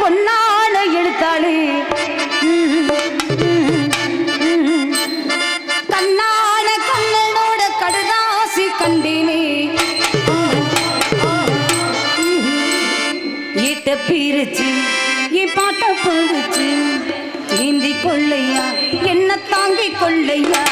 பொன்னால எழுத்தாளு. கண்ணான கண்ணனோட கடுதாசி கண்டினே. ஈட்ட பிரிச்சு என் பாட்ட போடுச்சு நீந்தி கொள்ளையா என்ன தாங்கி கொள்ளையா.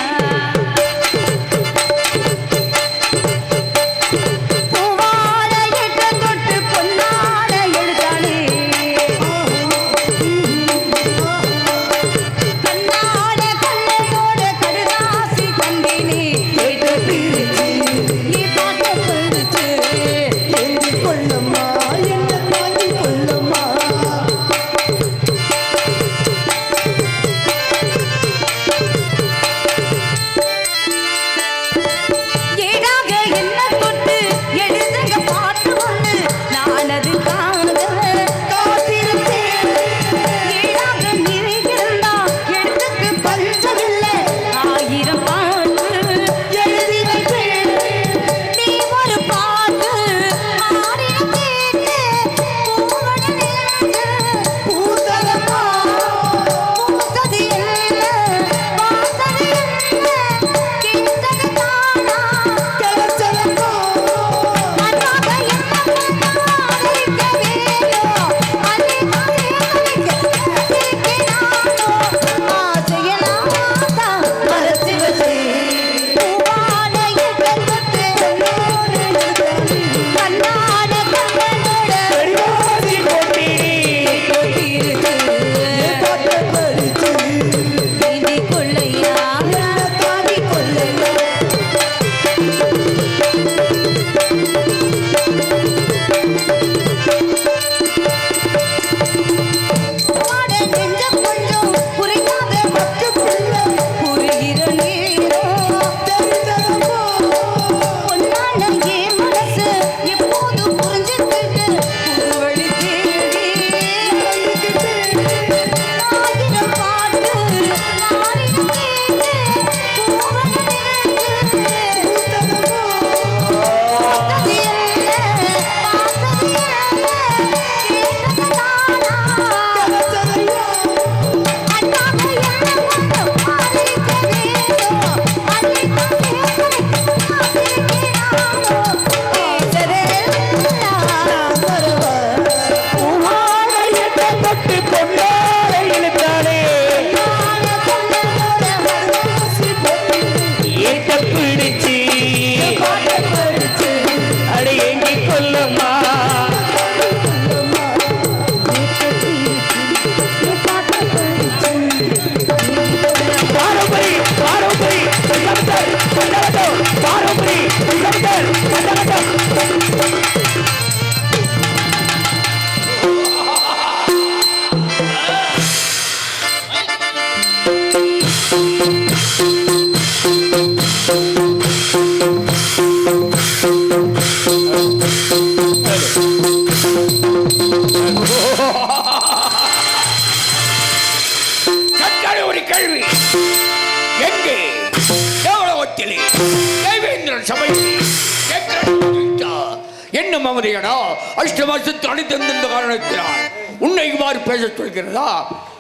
என்ன மமதையடா அஷ்டமாசத்து அணிந்திருந்த காரணத்தினால். உன்னை இவ்வாறு பேசச் சொல்கிறதா?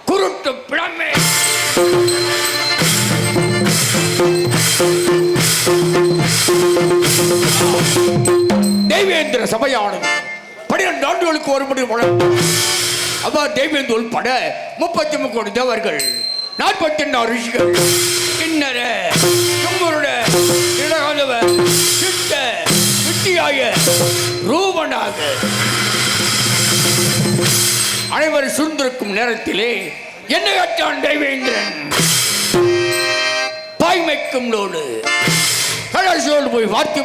குருட்டு பிளமே தேவேந்திர சபையானது பன்னிரண்டு ஆண்டுகளுக்கு ஒருபடி வளர்ந்தது அவா தேவேந்து உள்பட முப்பத்தி முக்கோடி தேவர்கள் நாற்பத்தி எண்ணாறு ரிஷிகள் கிண்ணற தும்புருட இளகாலவ சித்த விட்டியாய ரூபனாக. அனைவரும் சுருந்திருக்கும் நேரத்திலே என்ன கட்டான் தேவேந்திரன். பாய்மைக்கும் நூலு கடற்சோடு போய் வார்த்தை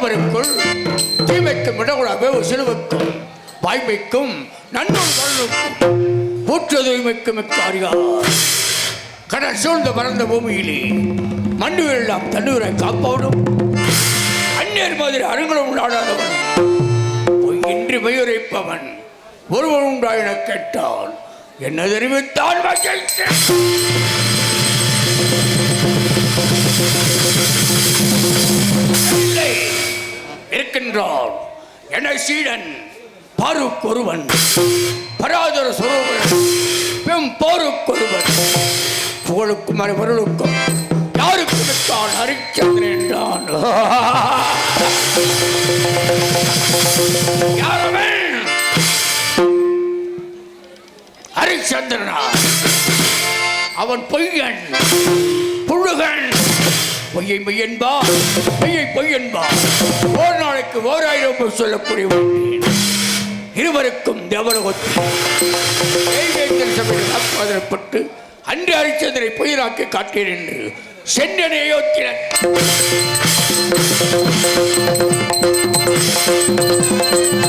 தீமைக்கும் இடகுடாவே சிலுவுக்கும் வாய்மைக்கும் நன்மைக்கும் வரலுக்கும் ஊற்று தூய்மைக்கும் மிக்காரியா கடல் சூழ்ந்த பறந்த பூமியிலே மண்ணுவெல்லாம் தண்ணீரை காப்பவனும் அந்நியர் மாதிரி அருங்கலம் உண்டாடாதவன் இன்று பெயுரைப்பவன் ஒருவன் உண்டா என கேட்டால் என்ன தெரிவித்தான் என்றால் இல்லை என சீடன் பருக்கொருவன் பராதர சொருவன் பெண் போருக்கொருவன். புகழுக்கும் மறுபொருளுக்கும் யாருக்கு விட்டான் அரிச்சந்திரன் என்றான். யாரவன் ஹரிச்சந்திரனா அவன் பொய்யன் புழுகன் பொய்யை மெய்யன்பா பொய்யை பொய்யன்பா ஒரு நாளைக்கு ஓராயிரம் சொல்லக்கூடிய சொல்லக்கூடியவன் இருவருக்கும் தேவலகத்தில் சபையில் அன்று ஹரிச்சந்திரை பொய்யராக்கி காட்டேன் என்று சென்றனை Thank you.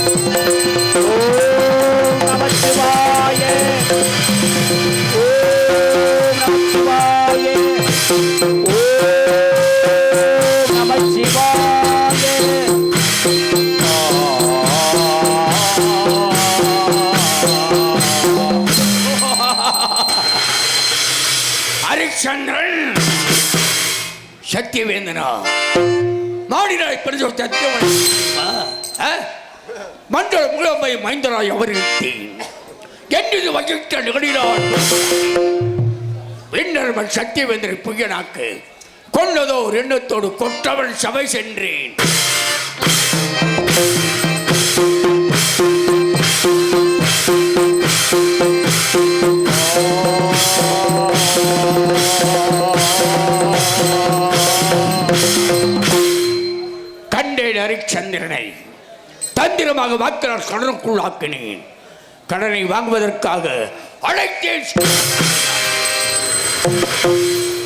சந்திரன். சத்தியவேந்தனா மாடினாய் பிரதோ சத்தியவன் மண்டல முழமை மைந்தராய் அவர்களுக்கு என்று வகித்த நிகழ்கிறான் பின்னர்வன் சத்தியவேந்தரை புயனாக்கு கொண்டதோ ஒரு எண்ணத்தோடு கொற்றவன் சபை சென்றேன். கண்டேன் தந்திரமாக வாக்கினால் கடனுக்குள்ளாக்கினேன் கடனை வாங்குவதற்காக அழைத்தேன்.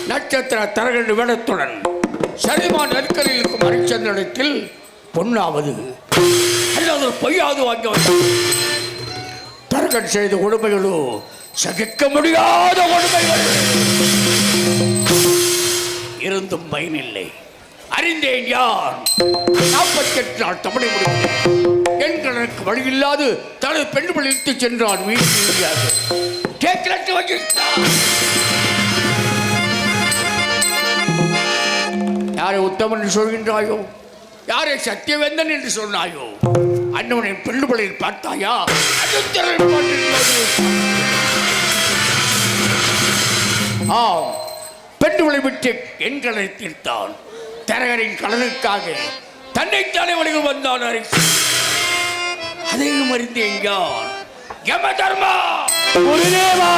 நட்சத்திர தரகண்டு வேடத்துடன் சரிமான் நெருக்கலில் இருக்கும் அரிச்சந்திரத்தில் பொன்னாவது அல்லது பொய்யாவது வாங்கி வந்தான். தரகன் செய்த கொடுமைகளோ சகிக்க முடியாத கொடுமைகள். இருந்தும் பயனில்லை. அறிந்தேன் யார்? நாற்பத்தி எட்டு நாள் தமிழை முடிந்தேன் என் கணக்கு வழியில்லாது தனது பெண் இழுத்து சென்றான் மீண்டும் கேட்கலட்டு வகித்தான் யாரை உத்தமன் என்று சொல்கின்றாயோ? யாரை சத்தியவேந்தன் என்று சொன்னாயோ? அண்ணவனை பெண்ணுபலையில் பார்த்தாயா? ஆம் பெண்ணுகளை விட்டு எண்களை தீர்த்தான். தரகரின் கடனுக்காக தன்னைத்தானே வழிகள் வந்தான் அரசு அதையும் அறிந்தேன் யான் யம தர்மா! குருதேவா!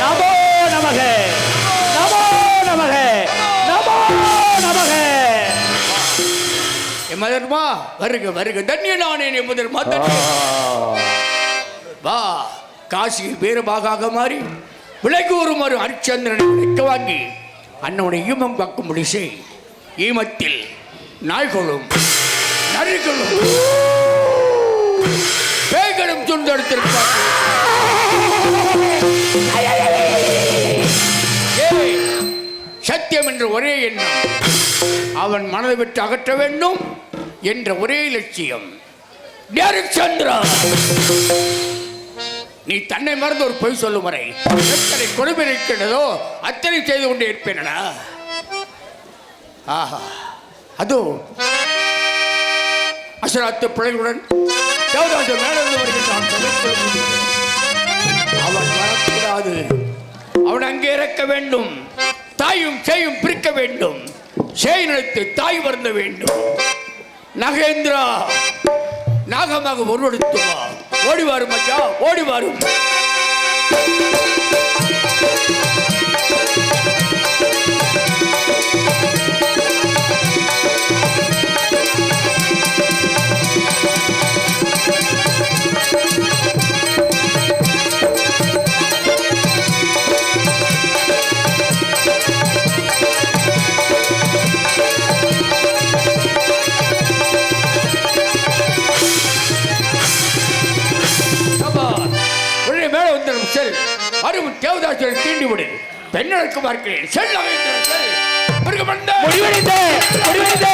நமோ நமக! நமோ நமக! நமோ நமக! யம தர்மா வருக வருக. தன்ய நானே யம தர்மா வா காசியில் வீரபாகாக மாறி விலைக்கு ஒரு மறு ஹரிச்சந்திரனை விலைக்கு வாங்கி அண்ணனுடைய ஈமம் காக்கும்படி செய் ஈமத்தில் நாய்களும் நரிகளும் பேய்களும் துண்டெடுத்திருப்பார் சத்தியம் என்ற ஒரே எண்ணம். அவன் மனதை விட்டு அகற்ற வேண்டும் என்ற ஒரே லட்சியம். சந்திரா நீ தன்னை மறந்து ஒரு பொய் சொல்லும் வரை எத்தனை கொடுமை இருக்கின்றதோ அத்தனை செய்து கொண்டே இருப்பேனடா. ஆஹா அதோ. அசராத்து பிள்ளைகளுடன் தேவதாச மேலிருந்து வருகின்றான் அவன் வரக்கூடாது அவன் அங்கே இறக்க வேண்டும். தாயும் சேயும் பிரிக்க வேண்டும். சேய் நினைத்து தாய் வருந்த வேண்டும். நகேந்திரா நாகமாக உருவெடுத்துவார் ஓடி வரும் ஐயா ஓடி வாரும் அருமுன் தேவதாசரை தீண்டிவிடு. பார்க்கிறேன் செல் வேண்டும் முடிவடைந்த முடிவடைந்த